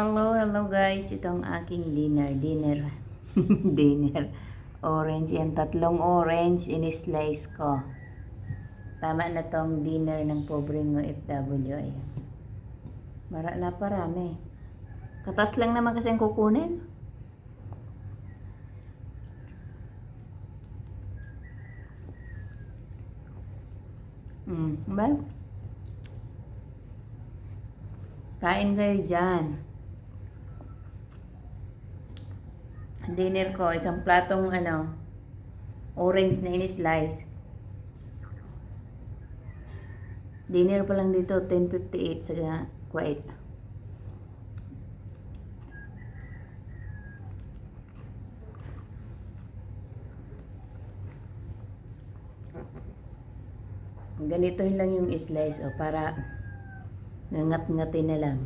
Hello, hello guys. Ito ang aking dinner. Dinner. dinner. Orange. Yan, tatlong orange in-slice ko. Tama na tong dinner ng pobreng OFW. Ayan. Mara na parami. Katas lang naman kasi ang kukunin. Hmm, ba? Kain kayo dyan. Dinner ko, isang platong ano, orange na in-slice. Dinner pa lang dito, 10.58 sa Kuwait. Ganito lang yung slice o para nangat-ngatin na lang.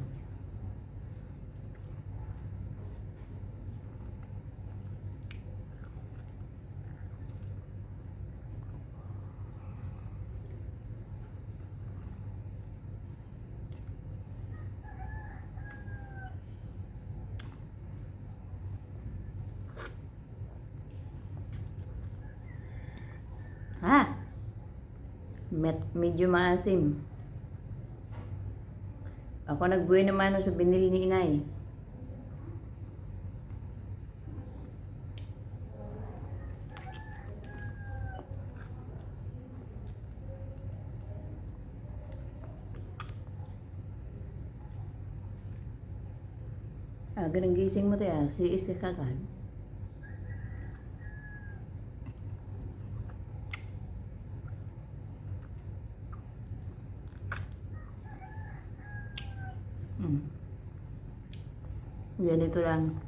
Ha? Met, medyo maasim. Ako nagbuhay naman sa binili ni inay. Ah, ganang gising mo to ya. Si is ka. Ganito lang.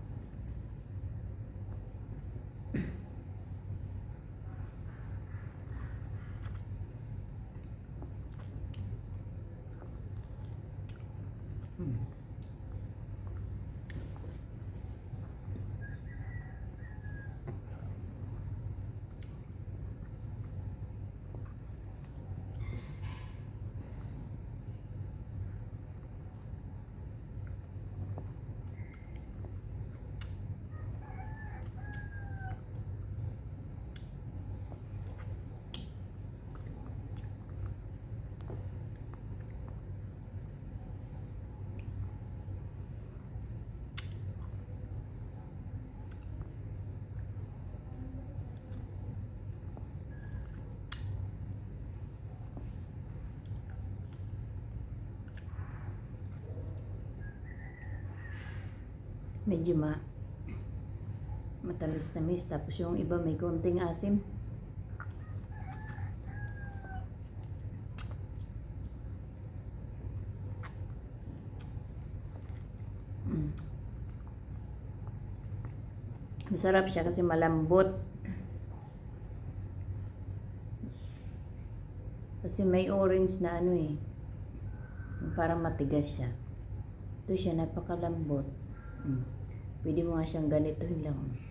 Medyo ma matamis-tamis tapos yung iba may konting asim. Mm. Masarap siya kasi malambot. Kasi may orange na ano eh. Parang matigas siya. Ito siya, napakalambot. Mm. Pwede mo nga siyang ganito lang.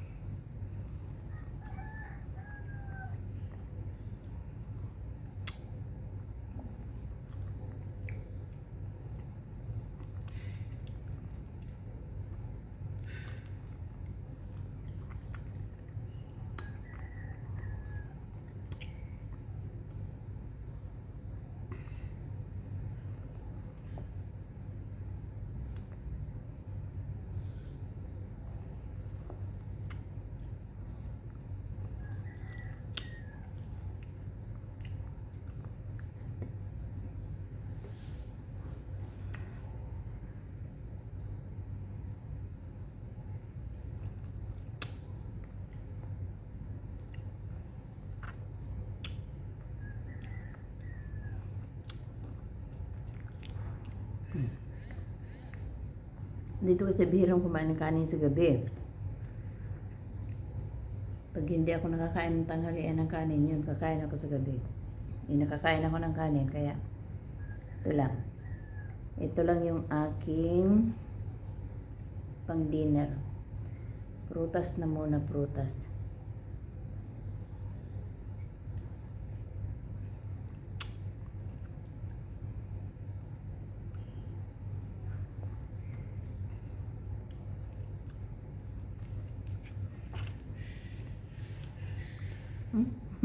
Dito kasi bihirang kumain ng kanin sa gabi. Pag hindi ako nakakain ng tanghalian ng kanin, yun, kakain ako sa gabi. Hindi nakakain ako ng kanin, kaya ito lang. Ito lang yung aking pang dinner. Prutas na muna, prutas.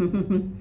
mm-hmm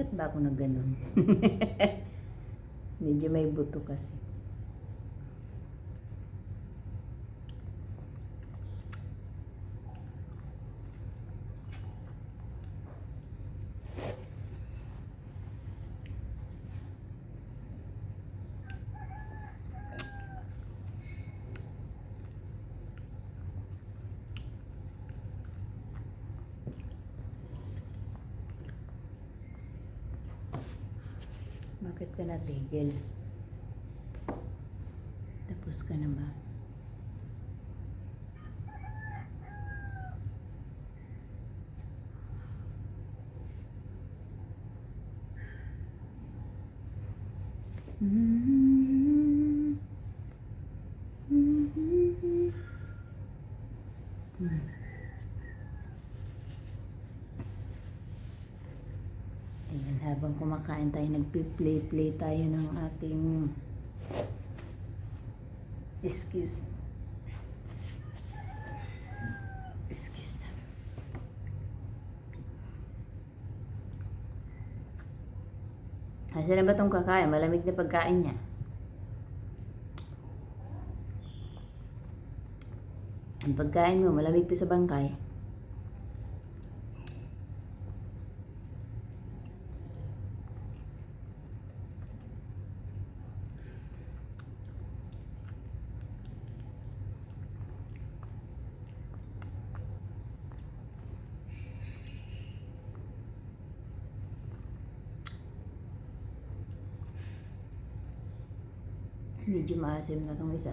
Bakit ba ako na ganun? Medyo may buto kasi. Bakit ka natigil? Tapos ka na ba? Ayan, kumakain tayo, nagpi-play-play tayo ng ating excuse. Excuse. Asa na ba itong kakain? Malamig na pagkain niya. Ang pagkain mo, malamig pa sa bangkay. Medyo maasim na tong isa.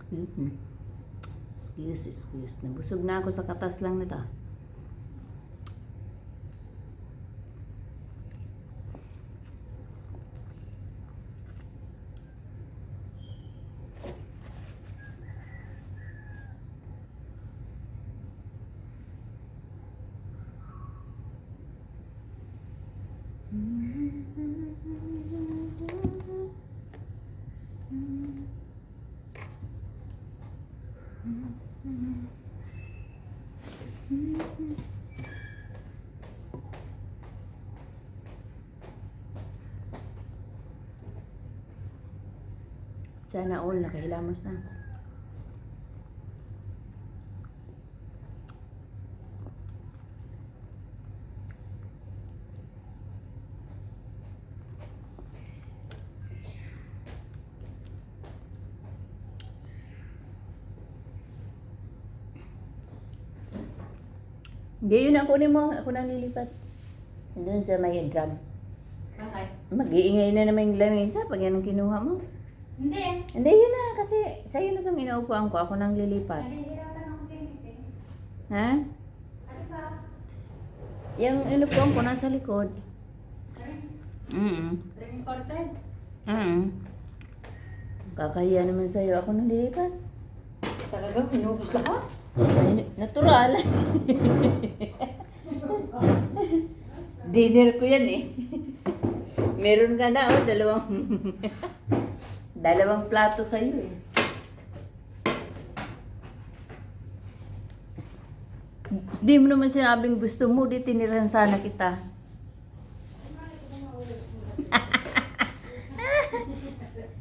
Excuse me. Excuse, excuse. Nabusog na ako sa katas lang nito. Sana all nakahilamos na. Hindi, yun ang kunin mo. Ako nang lilipat. Doon sa may drum. Bakit? Mag-iingay na naman yung lamesa pag yan ang kinuha mo. Hindi. Hindi, yun na. Kasi sa'yo na itong inuupuan ko. Ako nang lilipat. Ha? Ano ba? Yung inupuan ko nasa likod. Mm Ring corted? mm Kakahiya naman sa'yo. Ako nang lilipat. Talaga, pinubos lahat? Ay, natural. Dinner ko yan eh. Meron ka na oh, dalawang dalawang plato sa iyo eh. Hindi mo naman sinabing gusto mo, di tinirahan sana kita.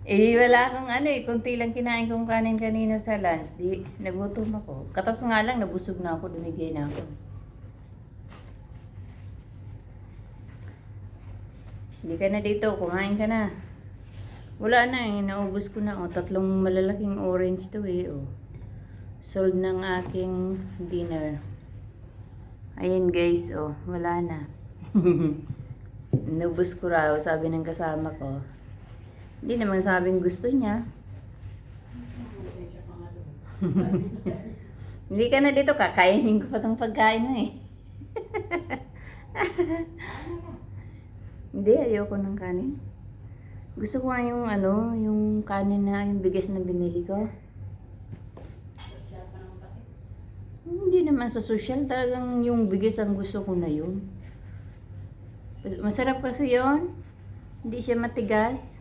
Eh, wala akong ano eh. Kunti lang kinain kong kanin kanina sa lunch. Di, nagutom ako. Katas nga lang, nabusog na ako. Dumigay na ako. Hindi ka na dito. Kumain ka na. Wala na eh. Naubos ko na. Oh, tatlong malalaking orange to eh. Oh. Sold ng aking dinner. Ayan guys. Oh, wala na. Nubos ko raw. Sabi ng kasama ko. Hindi naman sabing gusto niya. Hindi ka na dito, kakainin ko pa tong pagkain mo eh. Hindi, ayoko ng kanin. Gusto ko nga yung ano, yung kanin na, yung bigas na binili ko. Hindi naman sa social, talagang yung bigas ang gusto ko na yun. Masarap kasi yon Hindi siya matigas.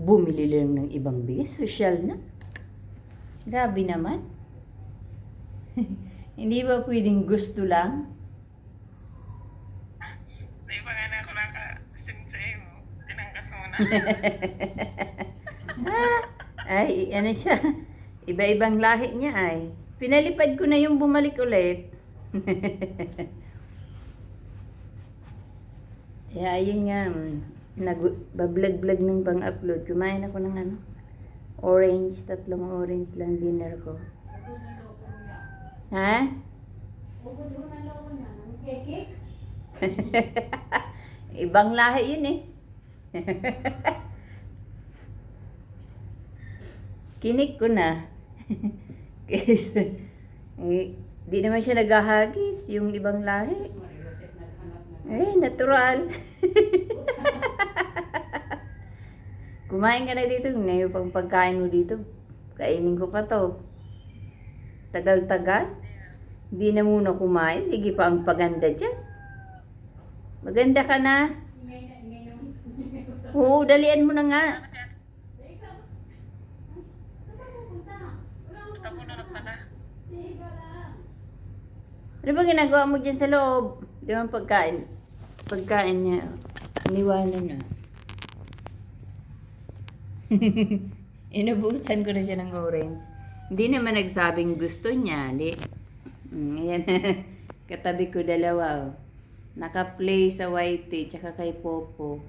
bumili lang ng ibang bigas. Social na. Grabe naman. Hindi ba pwedeng gusto lang? Sa iba nga na ako nakasin sa iyo. Tinangkas mo na. Ay, ano siya? Iba-ibang lahi niya ay. Pinalipad ko na yung bumalik ulit. Kaya ayun nga, mm, nag-vlog-vlog ng pang-upload. Kumain ako ng ano, orange, tatlong orange lang dinner ko. Ha? Ibang lahi yun eh. Kinik ko na. Kasi, eh, di naman siya naghahagis, yung ibang lahi. Eh, natural. Kumain ka na dito, ngayon pang pagkain mo dito. Kainin ko pa to. Tagal-tagal. Hindi na muna kumain. Sige pa ang paganda dyan. Maganda ka na. Oo, dalian mo na nga. Ano ba ginagawa mo dyan sa loob? Di ba pagkain? Pagkain niya. Iniwanan na. Inubusan ko na siya ng orange. Hindi naman nagsabing gusto niya. Di. Mm, ayan. Katabi ko dalawa. Oh. Naka-play sa white tsaka kay Popo.